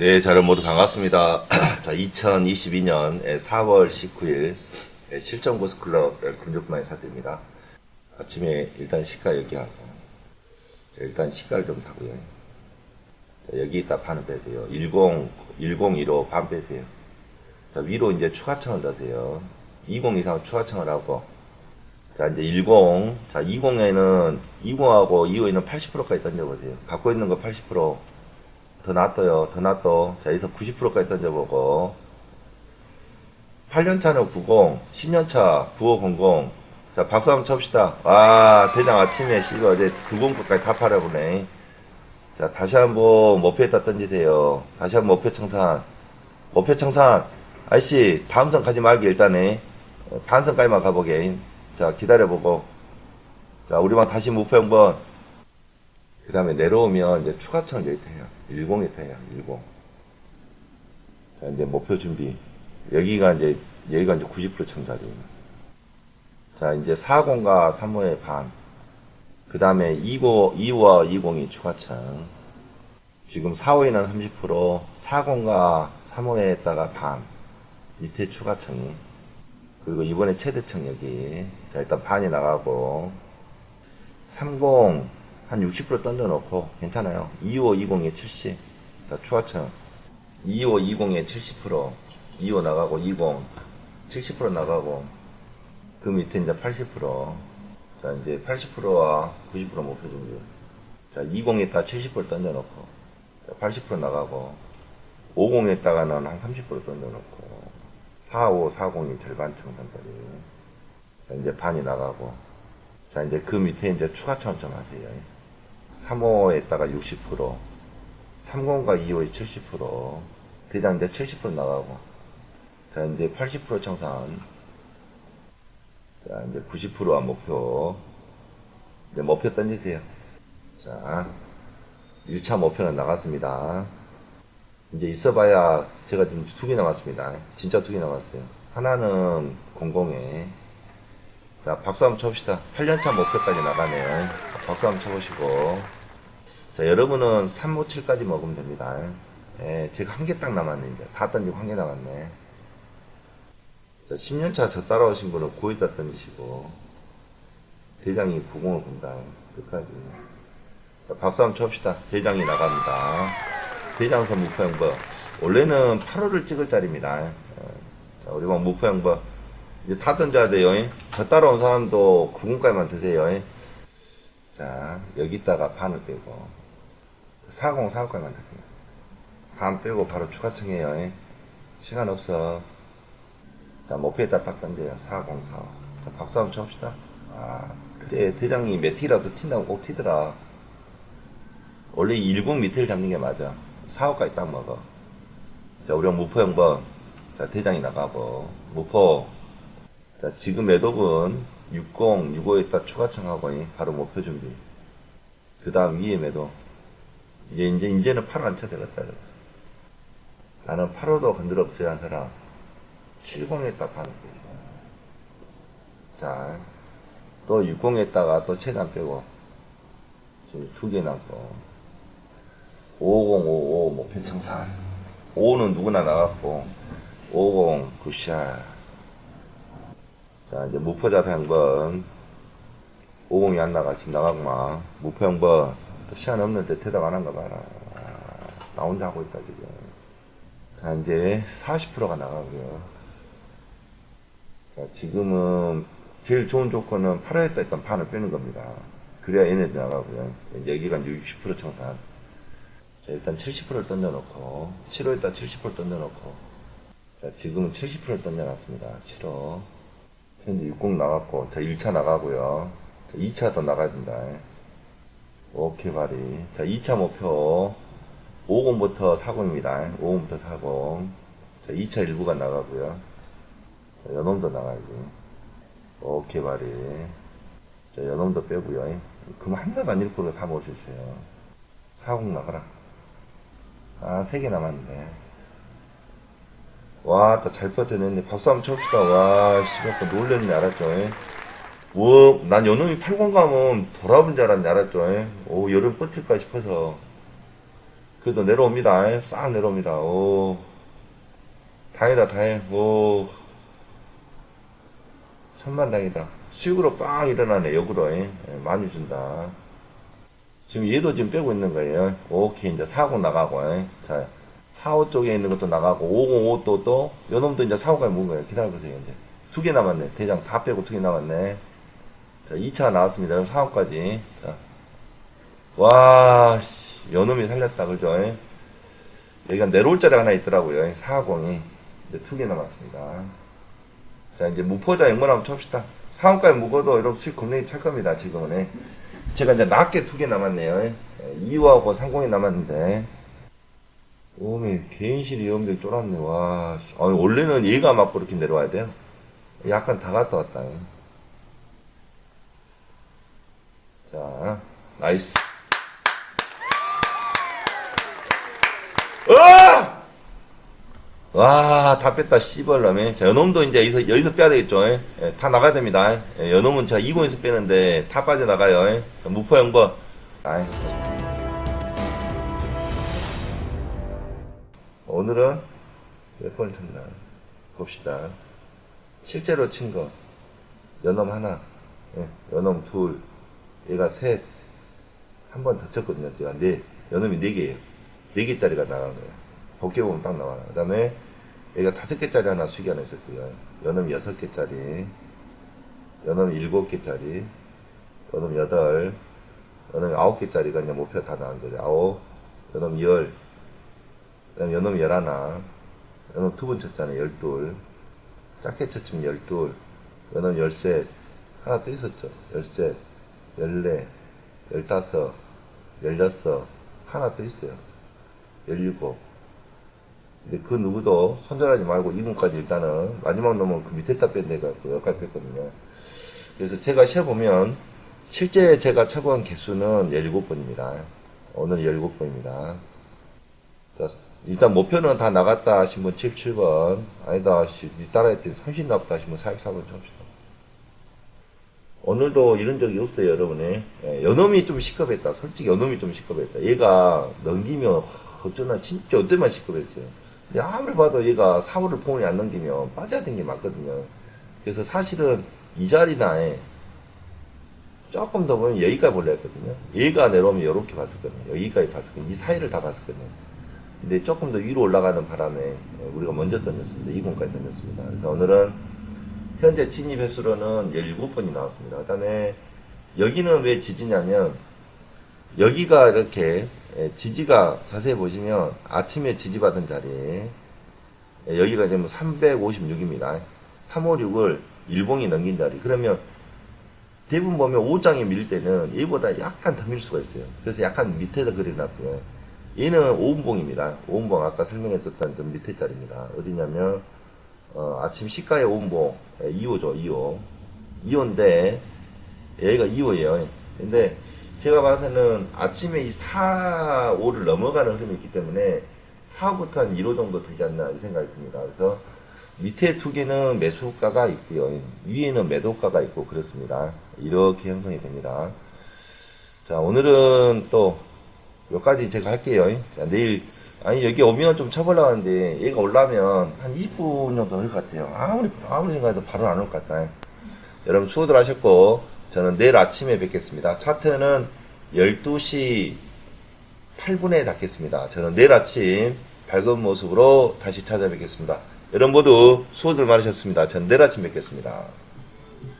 네, 자, 여러분 모두 반갑습니다. 자, 2022년 4월 19일 실전고스클럽 금족만의 사태입니다. 아침에 일단 시가 얘기하고, 자, 일단 시가를 좀 타고요. 자, 여기 있다 반을 빼세요. 10, 1015 반 빼세요. 자, 위로 이제 추가청을 넣으세요. 20 이상 추가청을 하고, 자, 이제 10, 자, 20에는, 20하고 25에는 80%까지 던져보세요. 갖고 있는 거 80%, 더 낫어요. 더 낫어. 자, 여기서 90%까지 던져보고. 8년차는 90, 10년차 9500. 자, 박수 한번 칩시다. 와, 대장 아침에 씨발 어제 두 번까지 다 팔아보네. 자, 다시 한번 목표에다 던지세요. 다시 한번 목표 청산. 목표 청산. 아이씨, 다음 선 가지 말기 일단에. 어, 반선까지만 가보게. 자, 기다려보고. 자, 우리만 다시 목표 한번. 그 다음에 내려오면 이제 추가청 타요. 10에 타요. 10. 자, 이제 목표 준비. 여기가 이제, 여기가 이제 90% 청자리. 자, 이제 40과 3호의 반. 그 다음에 25, 25와 20이 추가청. 지금 4호에는 30%, 40과 3호에다가 반. 밑에 추가청이. 그리고 이번에 최대청 여기. 자, 일단 반이 나가고. 30, 한 60% 던져놓고 괜찮아요. 25, 20에 70. 자, 추가청. 25, 20에 70%. 25 나가고 20. 70% 나가고. 그 밑에 이제 80%. 자, 이제 80%와 90% 목표 준비. 자, 20에다 70% 던져놓고. 자, 80% 나가고. 50에다가는 한 30% 던져놓고. 45, 40이 절반 청산짜리. 자, 이제 반이 나가고. 자, 이제 그 밑에 이제 추가 청점 하세요. 3호에다가 60%, 30과 2호에 70%, 대장 이제 70% 나가고, 자, 이제 80% 청산, 자, 이제 90%와 목표, 이제 목표 던지세요. 자, 1차 목표는 나갔습니다. 이제 있어봐야 제가 지금 두 개 남았습니다. 진짜 두 개 남았어요. 하나는 공공에, 자, 박수 한번 쳐봅시다. 8년차 목표까지 나가네요. 박수 한번 쳐보시고. 자, 여러분은 357까지 먹으면 됩니다. 예, 제가 한개 딱 남았네, 이제. 다 던지고 한 개 남았네. 자, 10년차 저 따라오신 분은 9에다 던지시고. 대장이 90을 본다. 끝까지. 자, 박수 한번 쳐봅시다. 대장이 나갑니다. 대장선 무포형버. 원래는 8호를 찍을 자리입니다. 예. 자, 우리 막 무포형버. 이제 다 던져야 돼요. 잉? 저 따라온 사람도 9분까지만 드세요. 잉? 자, 여기다가 반을 빼고, 40, 45까지만 드세요. 반 빼고 바로 추가청해요. 잉? 시간 없어. 자, 목표에다 딱 던져요. 40, 45. 자, 박수 한번 쳐봅시다. 아, 그래. 대장이 메티라도 튄다고 꼭 튀더라. 원래 10 밑을 잡는 게 맞아. 45까지 딱 먹어. 자, 우리가 무포 형번. 자, 대장이 나가고, 무포. 자, 지금 매독은 60, 65에다 추가청 하고 바로 목표 준비. 그 다음 위에 매도. 이제, 이제, 이제는 8호 안차 되겠다. 나는 8호도 건드려 없어야 한 사람. 70에다 파는 거죠. 자, 또 60에다가 또 최단 빼고. 지금 두 개 남고. 5055 목표 청산. 5는 누구나 나갔고. 50 굿샷. 자, 이제 무포 잡한 번. 50이 안 나가. 지금 나가구만. 무포. 또 시간 없는데 대답 안 한 거 봐라. 아, 나 혼자 하고 있다, 지금. 자, 이제 40%가 나가고요. 자, 지금은 제일 좋은 조건은 8회에다 일단 반을 빼는 겁니다. 그래야 얘네들 나가고요. 여기가 이제 60% 청산. 자, 일단 70%를 던져놓고, 7호에다 70% 던져놓고, 자, 지금은 70%를 던져놨습니다. 7호. 현재 60 나갔고, 자, 1차 나가고요. 자, 2차 더 나가야 된다. 오케이, 바리. 자, 2차 목표, 50부터 40입니다. 50부터 40. 자, 2차 일부가 나가고요. 자, 연놈도 나가야지. 오케이, 바리. 자, 연놈도 빼고요. 그럼 하나도 안 잃고 다 모을 수 있어요. 40 나가라. 아, 3개 남았는데. 와, 잘 버텨냈네. 한번 칩시다. 와, 씨발, 또 놀랬네, 알았죠? 뭐, 난 연놈이 8권 가면 돌아본 줄 알았네, 알았죠? 오, 여름 버틸까 싶어서. 그래도 내려옵니다. 싹 내려옵니다. 오. 다행이다, 다행. 오. 천만 다행이다. 수익으로 빵 일어나네, 역으로. 예, 많이 준다. 지금 얘도 지금 빼고 있는 거예요. 오케이, 이제 4고 나가고. 예. 자, 4호 쪽에 있는 것도 나가고, 505도 또, 요 놈도 이제 4호까지 묵은 거예요. 기다려보세요, 이제. 두 개 남았네. 대장 다 빼고 두 개 남았네. 자, 2차 나왔습니다. 4호까지. 자. 와, 씨, 요 놈이 살렸다, 그죠? 예. 여기가 내려올 자리 하나 있더라고요. 450이. 이제 두 개 남았습니다. 자, 이제 무포자 영문 한번 칩시다. 4호까지 묵어도 이렇게 수익 겁내기 찰 겁니다, 지금은. 예. 제가 이제 낮게 두 개 남았네요. 2호하고 30이 남았는데. 오메, 개인실이 염색 쫄았네, 와. 씨. 아니, 원래는 얘가 맞고 이렇게 내려와야 돼요. 약간 다 갔다 왔다. 예. 자, 나이스. 어! 와, 다 뺐다, 씨발라매. 자, 연놈도 이제 여기서, 여기서 빼야 되겠죠. 예? 예, 다 나가야 됩니다. 예, 연놈은 제가 20에서 빼는데 다 빠져나가요. 예? 자, 무포 영번. 아이. 오늘은 몇번 쳤나? 봅시다. 실제로 친 거. 연놈 하나, 예, 연놈 둘, 얘가 셋, 한 번 더 쳤거든요. 제가 네, 연놈이 네 개예요. 네 개짜리가 나간 거예요. 복귀 보면 딱 나와요. 그 다음에 여기가 다섯 개짜리 하나 수기 하나 있었고요. 연놈 여섯 개짜리, 연놈 일곱 개짜리, 연놈 여덟, 연놈 아홉 개짜리가 이제 목표 다 나온 거죠. 아홉, 연놈 열, 그다음 연놈 열하나, 연놈 두 번 쳤잖아요. 열둘, 작게 쳤으면 열둘, 연놈 열셋, 하나 또 있었죠. 열셋, 열네, 열다섯, 열여섯, 하나 또 있어요. 열일곱. 근데 그 누구도 손절하지 말고 이분까지 일단은 마지막 놈은 그 밑에다 뺀 데가 그 여기까지 뺐거든요. 그래서 제가 세보면 실제 제가 쳐본 개수는 17번입니다. 오늘 17번입니다. 자, 일단 목표는 다 나갔다 하신 분 77번. 아니다, 씨, 니 따라 했더니 30 나왔다 하신 분 44번 칩시다. 오늘도 이런 적이 없어요, 여러분이. 예, 연놈이 좀 시급했다. 솔직히 연놈이 좀 시급했다. 얘가 넘기면, 하, 어쩌나, 진짜 어때만 시급했어요. 근데 아무리 봐도 얘가 사고를 폰이 안 넘기면 되는 게 맞거든요. 그래서 사실은 이 자리나에 조금 더 보면 여기까지 볼려 했거든요. 얘가 내려오면 이렇게 봤었거든요. 여기까지 봤었거든요. 이 사이를 다 봤었거든요. 근데 조금 더 위로 올라가는 바람에 우리가 먼저 던졌습니다. 2분까지 던졌습니다. 그래서 오늘은 현재 진입 횟수로는 17번이 나왔습니다. 그 다음에 여기는 왜 지지냐면 여기가 이렇게 예, 지지가 자세히 보시면 아침에 지지받은 자리 예, 여기가 지금 356입니다. 356을 일봉이 넘긴 자리. 그러면 대부분 보면 5장에 밀 때는 얘보다 약간 더 밀 수가 있어요. 그래서 약간 밑에다 그려놨고요. 얘는 5분봉입니다. 5분봉 아까 설명했었던 그 밑에 자리입니다. 어디냐면 어, 아침 시가의 5분봉 2호죠. 2호. 2호인데 얘가 2호예요. 근데 제가 봐서는 아침에 이 4, 5를 넘어가는 흐름이 있기 때문에 4부터 한 1호 정도 되지 않나 이 생각이 듭니다. 그래서 밑에 두 개는 매수가가 있고요. 위에는 매도가가 있고 그렇습니다. 이렇게 형성이 됩니다. 자, 오늘은 또 몇 가지 제가 할게요. 자, 내일 아니 여기 오면 좀 쳐보려고 하는데 얘가 올라면 한 20분 정도 될것 같아요. 아무리 아무리 생각해도 바로 안 올 것 같다. 여러분 수고들 하셨고 저는 내일 아침에 뵙겠습니다. 차트는 12시 8분에 닫겠습니다. 저는 내일 아침 밝은 모습으로 다시 찾아뵙겠습니다. 여러분 모두 수고들 많으셨습니다. 저는 내일 아침 뵙겠습니다.